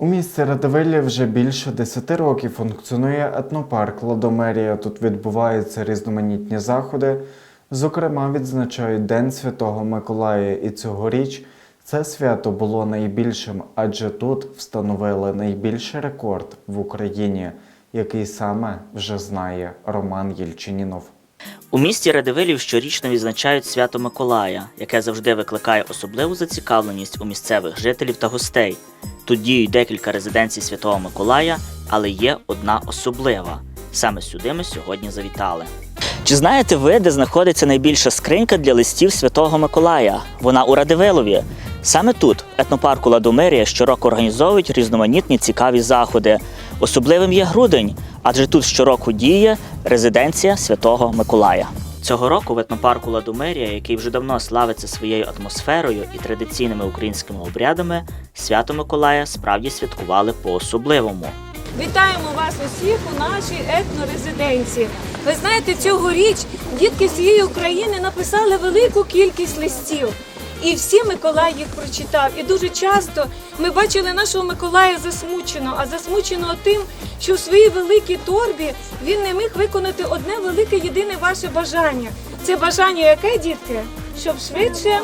У місті Радивилі вже більше 10 років функціонує етнопарк Ладомерія. Тут відбуваються різноманітні заходи. Зокрема, відзначають День Святого Миколая. І цьогоріч це свято було найбільшим, адже тут встановили найбільший рекорд в Україні, який саме вже знає Роман Єльчинінов. У місті Радивилів щорічно відзначають свято Миколая, яке завжди викликає особливу зацікавленість у місцевих жителів та гостей. Тут діють декілька резиденцій Святого Миколая, але є одна особлива. Саме сюди ми сьогодні завітали. Чи знаєте ви, де знаходиться найбільша скринька для листів Святого Миколая? Вона у Радивилові. Саме тут, в етнопарку Ладомерія, щороку організовують різноманітні цікаві заходи. Особливим є грудень, адже тут щороку діє резиденція Святого Миколая. Цього року в етнопарку Ладумерія, який вже давно славиться своєю атмосферою і традиційними українськими обрядами, свято Миколая справді святкували по-особливому. Вітаємо вас усіх у нашій етнорезиденції. Ви знаєте, цьогоріч дітки всієї України написали велику кількість листів. І всі Миколай їх прочитав. І дуже часто ми бачили нашого Миколая засмученого, а засмученого тим, що в своїй великій торбі він не міг виконати одне велике єдине ваше бажання. Це бажання яке, дітки? Щоб швидше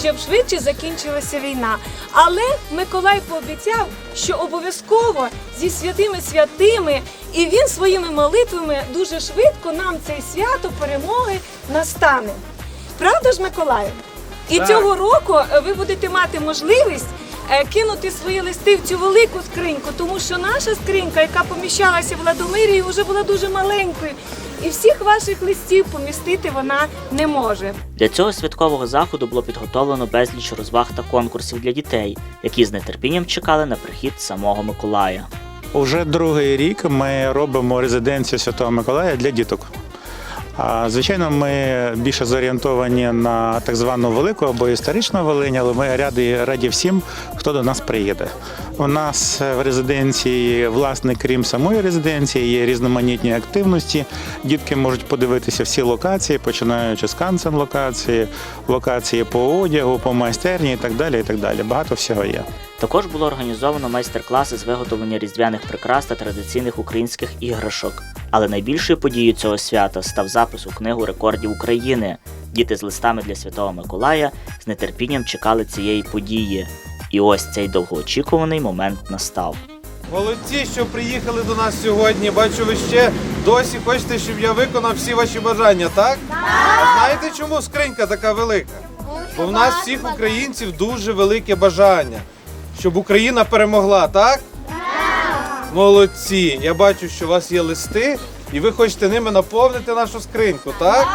щоб швидше закінчилася війна. Але Миколай пообіцяв, що обов'язково зі святими святими, і він своїми молитвами дуже швидко нам це свято перемоги настане. Правда ж, Миколаю? І цього року е, ви будете мати можливість е, кинути свої листи в цю велику скриньку, тому що наша скринька, яка поміщалася в Ладомирії, вже була дуже маленькою. І всіх ваших листів помістити вона не може. Для цього святкового заходу було підготовлено безліч розваг та конкурсів для дітей, які з нетерпінням чекали на прихід самого Миколая. Уже другий рік ми робимо резиденцію Святого Миколая для діток. Звичайно, ми більше зорієнтовані на так звану велику або історичну Волинь, але ми раді, раді всім, хто до нас приїде. У нас в резиденції, власне, крім самої резиденції, є різноманітні активності. Дітки можуть подивитися всі локації, починаючи з канцен локації, локації по одягу, по майстерні і так далі. І так далі. Багато всього є. Також було організовано майстер-класи з виготовлення різдвяних прикрас та традиційних українських іграшок. Але найбільшою подією цього свята став запис у книгу рекордів України. Діти з листами для Святого Миколая з нетерпінням чекали цієї події. І ось цей довгоочікуваний момент настав. Молодці, що приїхали до нас сьогодні. Бачу, ви ще досі хочете, щоб я виконав всі ваші бажання, так? Так! А знаєте, чому скринька така велика? Бо в нас всіх українців дуже велике бажання, щоб Україна перемогла, так? Молодці! Я бачу, що у вас є листи, і ви хочете ними наповнити нашу скриньку, так?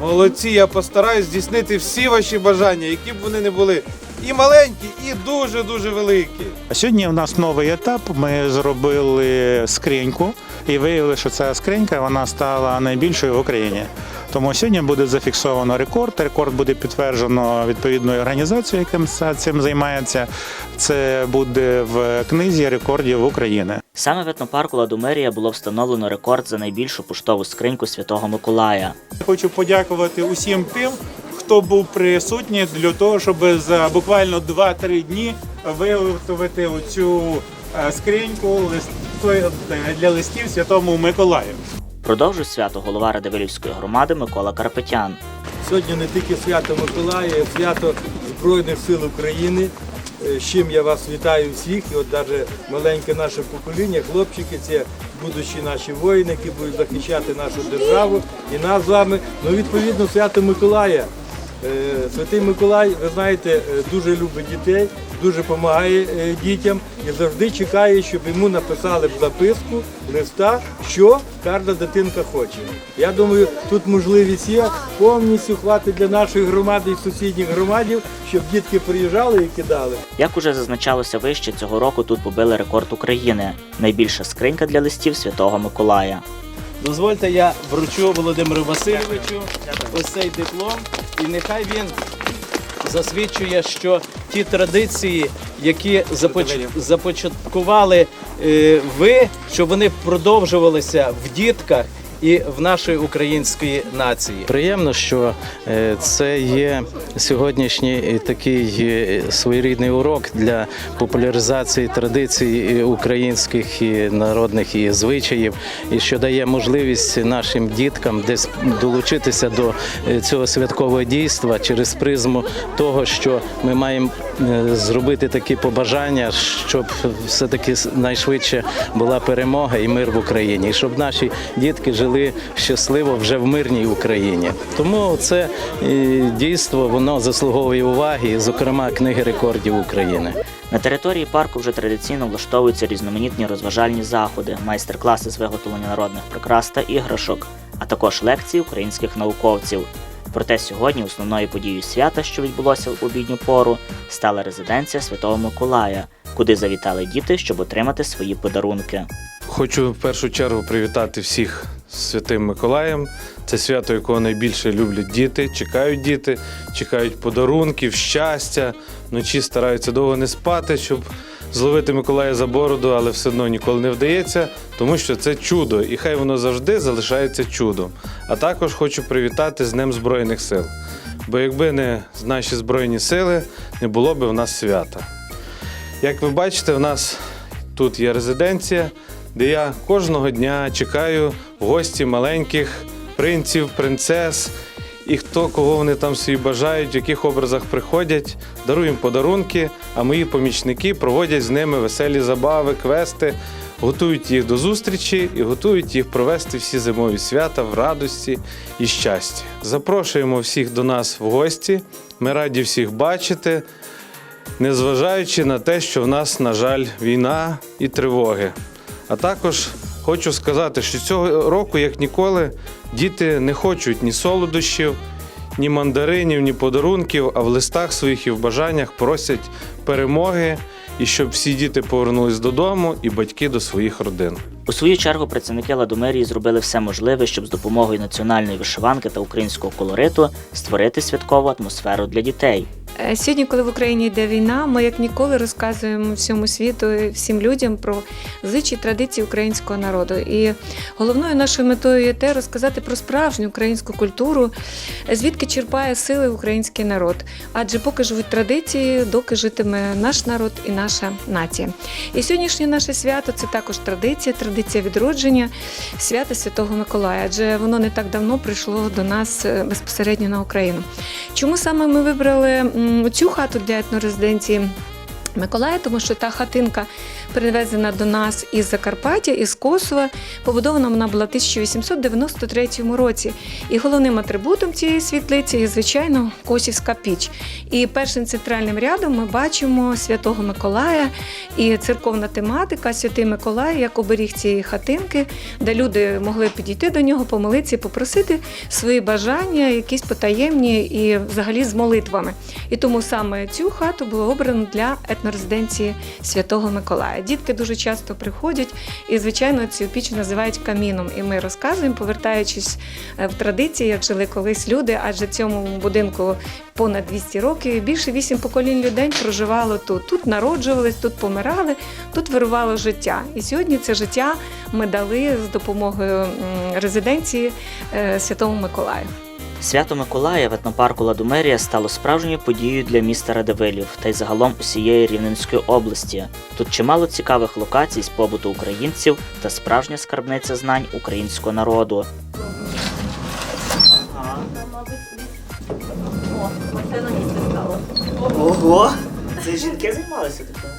Молодці, я постараюсь здійснити всі ваші бажання, які б вони не були. І маленькі, і дуже-дуже великі. А Сьогодні у нас новий етап. Ми зробили скриньку і виявили, що ця скринька вона стала найбільшою в Україні. Тому сьогодні буде зафіксовано рекорд. Рекорд буде підтверджено відповідною організацією, яка цим займається. Це буде в книзі рекордів України. Саме в етнопарку Ладомерія було встановлено рекорд за найбільшу поштову скриньку Святого Миколая. Хочу подякувати усім тим, хто був присутній для того, щоб за буквально 2-3 дні виготовити оцю е, скриньку е, для листів Святому Миколаю. Продовжує свято голова Радивилівської громади Микола Карпетян. Сьогодні не тільки свято Миколая, а свято Збройних сил України. е, З чим я вас вітаю всіх. І от навіть маленьке наше покоління, хлопчики, це будущі наші воїни, які будуть захищати нашу державу і нас з вами. Ну, відповідно, свято Миколая. Е, Святий Миколай, ви знаєте, е, дуже любить дітей, дуже допомагає е, дітям і завжди чекає, щоб йому написали б записку, листа, що кожна дитинка хоче. Я думаю, тут можливість є повністю хватить для нашої громади і сусідніх громадів, щоб дітки приїжджали і кидали. Як уже зазначалося вище, цього року тут побили рекорд України. Найбільша скринька для листів Святого Миколая. Дозвольте, я вручу Володимиру Васильовичу ось цей диплом, і нехай він засвідчує, що ті традиції, які започ- започаткували е, ви, щоб вони продовжувалися в дітках і в нашої української нації. Приємно, що е, це є сьогоднішній е, такий е, своєрідний урок для популяризації традицій українських і народних і звичаїв, і що дає можливість нашим діткам десь долучитися до цього святкового дійства через призму того, що ми маємо зробити такі побажання, щоб все-таки найшвидше була перемога і мир в Україні, і щоб наші дітки жили щасливо вже в мирній Україні. Тому це е, дійство воно заслуговує уваги, зокрема книги рекордів України. На території парку вже традиційно влаштовуються різноманітні розважальні заходи, майстер-класи з виготовлення народних прикрас та іграшок, а також лекції українських науковців. Проте сьогодні основною подією свята, що відбулося в обідню пору, стала резиденція Святого Миколая, куди завітали діти, щоб отримати свої подарунки. Хочу в першу чергу привітати всіх з Святим Миколаєм. Це свято, якого найбільше люблять діти, чекають діти, чекають подарунків, щастя. Вночі стараються довго не спати, щоб зловити Миколая за бороду, але все одно ніколи не вдається, тому що це чудо, і хай воно завжди залишається чудом. А також хочу привітати з Днем Збройних сил. Бо якби не наші Збройні сили, не було б в нас свята. Як ви бачите, в нас тут є резиденція, де я кожного дня чекаю в гості маленьких принців, принцес і хто кого вони там собі бажають, в яких образах приходять, дарую їм подарунки, а мої помічники проводять з ними веселі забави, квести, готують їх до зустрічі і готують їх провести всі зимові свята в радості і щасті. Запрошуємо всіх до нас в гості. Ми раді всіх бачити незважаючи на те, що в нас, на жаль, війна і тривоги. А також хочу сказати, що цього року, як ніколи, діти не хочуть ні солодощів, ні мандаринів, ні подарунків, а в листах своїх і в бажаннях просять перемоги і щоб всі діти повернулись додому і батьки до своїх родин. У свою чергу працівники Ладомерії зробили все можливе, щоб з допомогою національної вишиванки та українського колориту створити святкову атмосферу для дітей. Е, Сьогодні, коли в Україні йде війна, ми як ніколи розказуємо всьому світу всім людям про звичаї традиції українського народу. І головною нашою метою є те розказати про справжню українську культуру, звідки черпає сили український народ. Адже поки живуть традиції, доки житиме наш народ і наша нація. І сьогоднішнє наше свято це також традиція, традиція відродження свята Святого Миколая, адже воно не так давно прийшло до нас е, безпосередньо на Україну. Чому саме ми вибрали цю хату для етнорезиденції? Миколая, тому що та хатинка перевезена до нас із Закарпаття, із Косова. Побудована вона була в 1893 році. І головним атрибутом цієї світлиці є, звичайно, Косівська піч. І першим центральним рядом ми бачимо Святого Миколая і церковна тематика Святий Миколай як оберіг цієї хатинки, де люди могли підійти до нього, помолитися і попросити свої бажання, якісь потаємні і взагалі з молитвами. І тому саме цю хату було обрано для етнорезиденції Святого Миколая. Дітки дуже часто приходять і, звичайно, цю піч називають каміном. І ми розказуємо, повертаючись е, в традиції, як жили колись люди, адже цьому будинку понад 200 років. і Більше вісім поколінь людей проживало тут. Тут народжувались, тут помирали, тут вирувало життя. І сьогодні це життя ми дали з допомогою резиденції е, Святому Миколаю. Свято Миколая в етнопарку Ладомерія стало справжньою подією для міста Радивилів та й загалом усієї Рівненської області. Тут чимало цікавих локацій з побуту українців та справжня скарбниця знань українського народу. Ого! Це жінки займалися таким?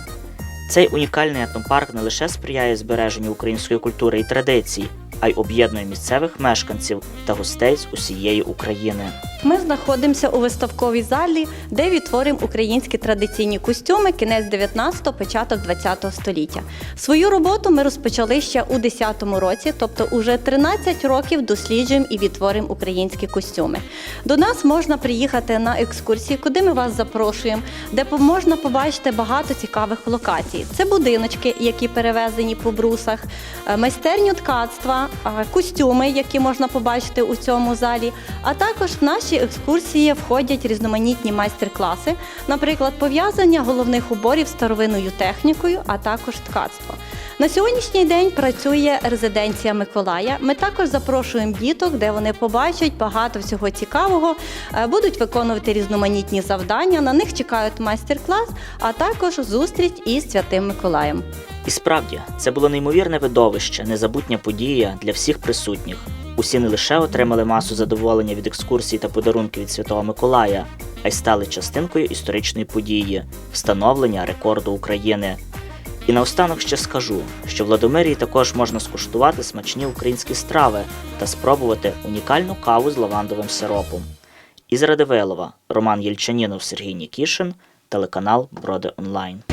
Цей унікальний етнопарк не лише сприяє збереженню української культури і традицій, а й об'єднує місцевих мешканців та гостей з усієї України. Ми знаходимося у виставковій залі, де відтворимо українські традиційні костюми кінець 19-го, початок 20-го століття. Свою роботу ми розпочали ще у 10-му році, тобто уже 13 років досліджуємо і відтворимо українські костюми. До нас можна приїхати на екскурсії, куди ми вас запрошуємо, де можна побачити багато цікавих локацій. Це будиночки, які перевезені по брусах, е, майстерню ткацтва, е, костюми, які можна побачити у цьому залі. А також в наші екскурсії входять різноманітні майстер-класи, наприклад, пов'язання головних уборів з старовинною технікою, а також ткацтво. На сьогоднішній день працює резиденція Миколая. Ми також запрошуємо діток, де вони побачать багато всього цікавого, е, будуть виконувати різноманітні завдання. На них чекають майстер-клас, а також зустріч із святим Миколаєм. І справді, це було неймовірне видовище, незабутня подія для всіх присутніх. Усі не лише отримали масу задоволення від екскурсій та подарунків від Святого Миколая, а й стали частинкою історичної події встановлення рекорду України. І наостанок ще скажу, що в Ладомирії також можна скуштувати смачні українські страви та спробувати унікальну каву з лавандовим сиропом. Із Радивилова Роман Єльчанінов, Сергій Нікішин, телеканал Броди Онлайн.